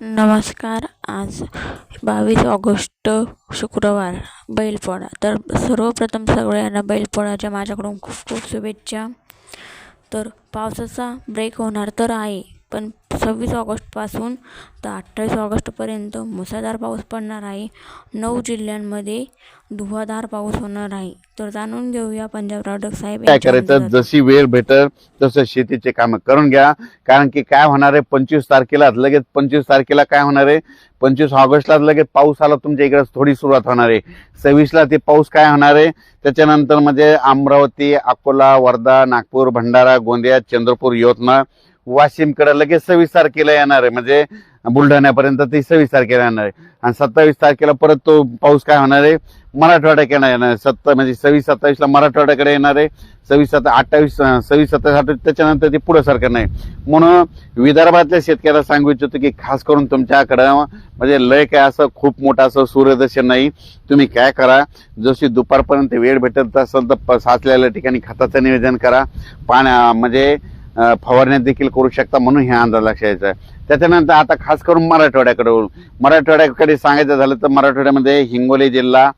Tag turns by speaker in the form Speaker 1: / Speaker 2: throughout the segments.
Speaker 1: नमस्कार. आज बावीस ऑगस्ट शुक्रवार बैलपोळा. तर सर्वप्रथम सगळ्यांना बैलपोळाच्या माझ्याकडून खूप खूप शुभेच्छा. तर पावसाचा ब्रेक होणार तर आहे. पण सव्वीस ऑगस्टपासून तर अठ्ठावीस ऑगस्टपर्यंत मुसळधार पाऊस पडणार आहे. नऊ जिल्ह्यांमध्ये धुवाधार पाऊस होणार आहे. तर जाणून घेऊया पंजाब रावडक साहेब
Speaker 2: काय करायचं. जशी वेळ भेटल तसं शेतीचे काम करून घ्या. कारण की काय होणार आहे? पंचवीस तारखेला लगेच पंचवीस तारखेला काय होणार आहे? पंचवीस ऑगस्टला लगेच पाऊस आला तुमच्या इकडे थोडी सुरुवात होणार आहे. सव्वीसला ते पाऊस काय होणार आहे? त्याच्यानंतर म्हणजे अमरावती अकोला वर्धा नागपूर भंडारा गोंदिया चंद्रपूर यवतमाळ वाशिमकडे लगेच सव्वीस तारखेला येणार आहे. म्हणजे बुलढाण्यापर्यंत ती सव्वीस तारखेला येणार आहे. आणि सत्तावीस तारखेला परत तो पाऊस काय होणार आहे? मराठवाड्याकडे येणार आहे. सत्ता म्हणजे सव्वीस सत्तावीसला मराठवाड्याकडे येणार आहे. सव्वीस सत्ता अठ्ठावीस सव्वीस सत्तावीस अठ्ठावीस त्याच्यानंतर ते पुढं सारखं नाही. म्हणून विदर्भातल्या शेतकऱ्याला सांगू इच्छितो की खास करून तुमच्याकडं म्हणजे लय काय असं खूप मोठं असं सूर्यदर्शन नाही. तुम्ही काय करा? जशी दुपारपर्यंत वेळ भेटत असेल तर साचलेल्या ठिकाणी खताचं नियोजन करा. पाण्या म्हणजे फवारण्या देखील करू शकता म्हणून हे अंदाज लक्षात यायचा आहे त्याच्यानंतर आता खास करून मराठवाड्याकडे मराठवाड्याकडे सांगायचं झालं तर मराठवाड्यामध्ये हिंगोली जिल्हा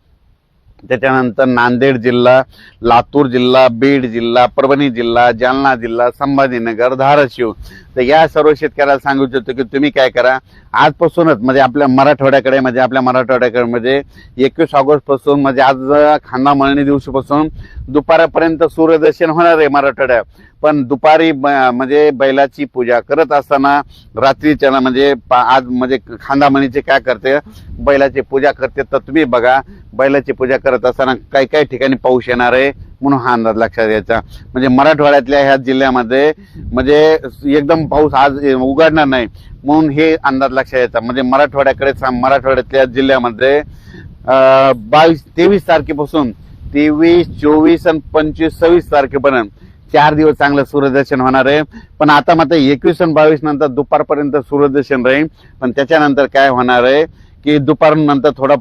Speaker 2: त्याच्यानंतर नांदेड जिल्हा लातूर जिल्हा बीड जिल्हा परभणी जिल्हा जालना जिल्हा संभाजीनगर धाराशिव तर या सर्व शेतकऱ्याला सांगू इच्छितो की तुम्ही काय करा. आजपासूनच म्हणजे आपल्या मराठवाड्याकडे म्हणजे आपल्या मराठवाड्याकडे म्हणजे एकवीस ऑगस्टपासून म्हणजे आज खांदा मळणी दिवशीपासून दुपारापर्यंत सूर्यदर्शन होणार आहे मराठवाड्यात. पण दुपारी ब- म्हणजे बैलाची पूजा करत असताना रात्रीच्या म्हणजे आज म्हणजे खांदामणीचे काय करते बैलाची पूजा करते. तर तुम्ही बघा बैलाची पूजा करत असताना काही काही ठिकाणी पाऊस येणार आहे? म्हणून हा अंदाज लक्षात घ्यायचा. म्हणजे मराठवाड्यातल्या ह्या जिल्ह्यामध्ये म्हणजे एकदम पाऊस आज उघडणार नाही म्हणून हे अंदाज लक्षात यायचा म्हणजे मराठवाड्याकडे मराठवाड्यातल्या जिल्ह्यामध्ये बावीस तेवीस तारखेपासून तेवीस चोवीस आणि पंचवीस सव्वीस तारखेपर्यंत चार दिवस चांगलं सूर्यदर्शन होणार आहे. पण आता मात्र एकवीस आणि बावीस नंतर दुपारपर्यंत सूर्यदर्शन राहील. पण त्याच्यानंतर काय होणार आहे? की दुपारनंतर थोडा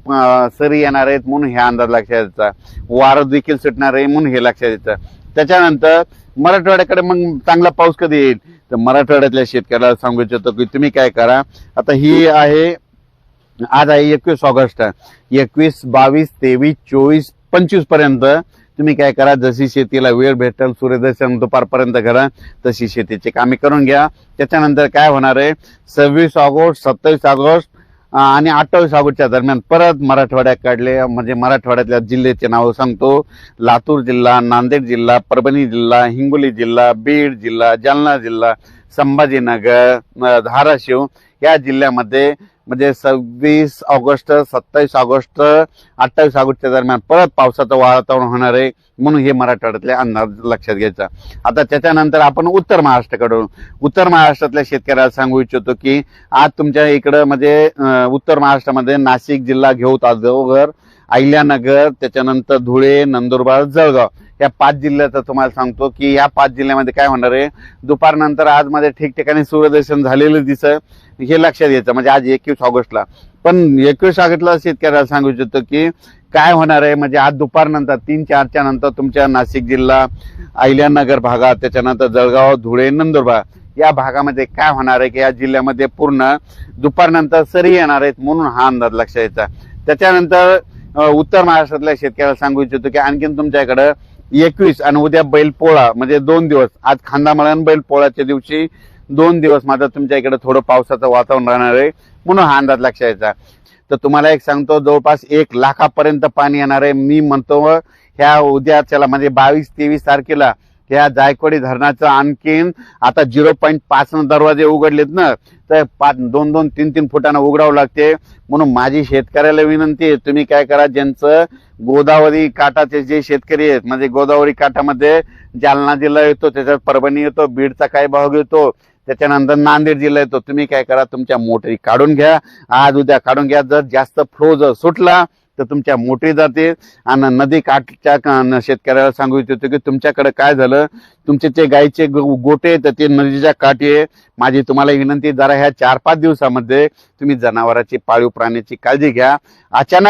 Speaker 2: सरी येणार आहेत म्हणून हे अंदाज लक्षात यायचा वारं देखील सुटणार आहे म्हणून हे लक्षात यायचं त्याच्यानंतर मराठवाड्याकडे मग चांगला पाऊस कधी येईल? तर मराठवाड्यातल्या शेतकऱ्याला सांगू इच्छितो की तुम्ही काय करा. आता ही आहे आज आहे एकवीस ऑगस्ट. एकवीस बावीस तेवीस चोवीस पंचवीसपर्यंत तुम्ही काय करा. जशी शेतीला वेळ भेटेल सूर्यदर्शन दुपारपर्यंत करा. तशी शेतीची कामे करून घ्या. त्याच्यानंतर काय होणार आहे? सव्वीस ऑगस्ट सत्तावीस ऑगस्ट आणि अठ्ठावीस ऑगस्टच्या दरम्यान परत मराठवाड्याकडले म्हणजे मराठवाड्यातल्या जिल्ह्याचे नाव सांगतो. लातूर जिल्हा नांदेड जिल्हा परभणी जिल्हा हिंगोली जिल्हा बीड जिल्हा जालना जिल्हा संभाजीनगर धाराशिव या जिल्ह्यामध्ये म्हणजे सव्वीस ऑगस्ट सत्तावीस ऑगस्ट अठ्ठावीस ऑगस्टच्या दरम्यान परत पावसाचं वातावरण होणार आहे म्हणून हे मराठवाड्यातले अंदाज लक्षात घ्यायचा. आता त्याच्यानंतर आपण उत्तर महाराष्ट्राकडून उत्तर महाराष्ट्रातल्या शेतकऱ्याला सांगू इच्छितो की आज तुमच्या इकडं म्हणजे उत्तर महाराष्ट्रामध्ये नाशिक जिल्हा घेऊ देवघर अहिल्यानगर त्याच्यानंतर धुळे नंदुरबार जळगाव. या पाच जिल्ह्याचं तुम्हाला सांगतो की या पाच जिल्ह्यामध्ये काय होणार आहे? दुपारनंतर आजमध्ये ठिकठिकाणी सूर्यदर्शन झालेलं दिसं हे लक्षात घ्यायचं म्हणजे आज एकवीस ऑगस्टला. पण एकवीस ऑगस्टला शेतकऱ्याला सांगू इच्छितो की काय होणार आहे? म्हणजे आज दुपारनंतर तीन चारच्या नंतर तुमच्या नाशिक जिल्हा अहिल्यानगर भागात त्याच्यानंतर जळगाव धुळे नंदुरबार या भागामध्ये काय होणार आहे? की या जिल्ह्यामध्ये पूर्ण दुपारनंतर सरी येणार आहेत म्हणून हा अंदाज लक्षात यायचा. त्याच्यानंतर उत्तर महाराष्ट्रातल्या शेतकऱ्याला सांगू इच्छितो की आणखीन तुमच्याकडं एकवीस आणि उद्या बैलपोळा म्हणजे दोन दिवस. आज खांदामळण बैलपोळाच्या दिवशी दोन दिवस मात्र तुमच्या इकडे थोडं पावसाचं वातावरण राहणार आहे. म्हणून हा अंदाज लक्षात यायचा तर तुम्हाला एक सांगतो जवळपास एक लाखापर्यंत पाणी येणार आहे. मी म्हणतो ह्या उद्याच्याला म्हणजे बावीस तेवीस तारखेला ह्या जायकवाडी धरणाचं आणखीन आता झिरो पॉईंट पाच दरवाजे उघडलेत ना. तर पाच दोन दोन तीन तीन फुटानं उघडावं लागते. म्हणून माझी शेतकऱ्याला विनंती आहे तुम्ही काय करा ज्यांचं गोदावरी काठाचे जे शेतकरी आहेत म्हणजे गोदावरी काठामध्ये जालना जिल्हा येतो त्याच्यात परभणी येतो बीडचा काही भाग येतो त्याच्यानंतर नांदेड जिल्हा येतो तुम्ही काय करा तुमच्या मोटरी काढून घ्या. आज उद्या काढून घ्या जर जास्त फ्लो जर सुटला तर तुमच्या मोटरी जाते आणि नदी काठच्या शेतकऱ्याला सांगू इच्छितो की तुमच्याकडे काय झालं? तुमचे ते गायीचे गोटे तर ते नदीच्या काठी आहे. माझी तुम्हाला विनंती जरा ह्या चार पाच दिवसामध्ये तुम्ही जनावरांची पाळीव प्राण्याची काळजी घ्या. अचानक